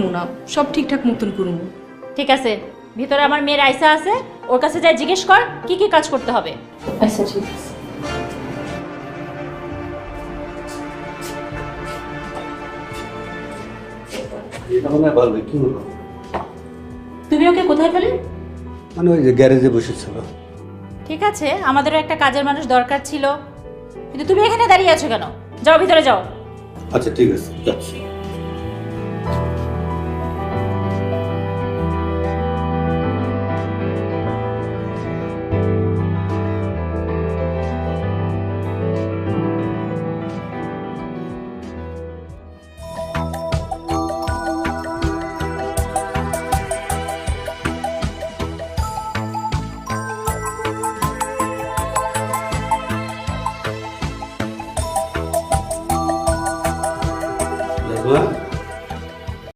করব না সব ঠিকঠাক মতন করব ঠিক আছে ভিতরে আমার মেয়ের আয়সা আছে ওর কাছে যাই জিজ্ঞেস কর কি কি কাজ করতে হবে। আচ্ছা ঠিক আছে। তুমি ওকে কোথায় পেলে? মানে ওই যে গ্যারেজে বসেছিল। ঠিক আছে আমাদেরও একটা কাজের মানুষ দরকার ছিল। কিন্তু তুমি এখানে দাঁড়িয়ে আছো কেন? যাও ভিতরে যাও। আচ্ছা ঠিক আছে যাচ্ছি। 嗯